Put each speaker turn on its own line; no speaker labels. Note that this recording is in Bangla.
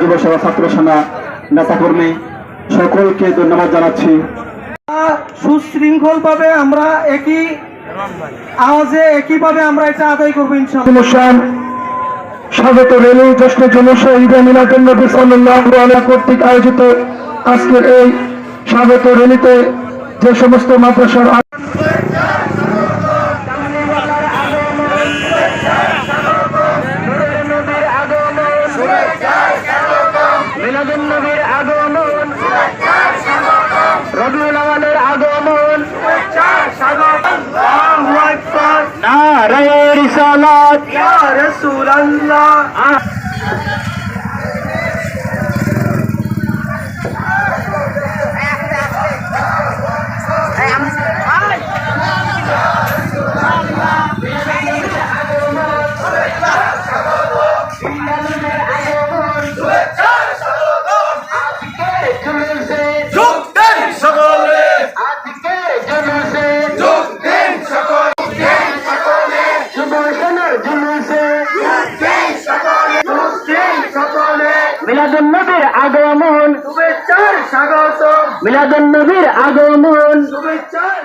যুব সেবা ছাত্র সেনা নেতাকর্মী সকলকে ধন্যবাদ জানাচ্ছি।
সুশৃঙ্খল ভাবে আমরা একই আওয়াজে একইভাবে আমরা এটা আদায় করব
স্বাগত রেলি জ্যেষ্ঠ জনসা ঈদে মিলাদুল নবী সাল্লাল্লাহু আলাইহি কর্তৃক আয়োজিত আজকের এই স্বাগত রেলিতে যে সমস্ত মাদ্রাসার
মিলাদুন নবীর আগমন। রবিউল আওয়ালের আগমন। আল্লাহু আকবার।
নারায়ে রিসালাত।
ইয়া রাসূলুল্লাহ মিলাদুন নবীর আগমন। শুভেচ্ছার স্বাগত আগমন। শুভেচ্ছার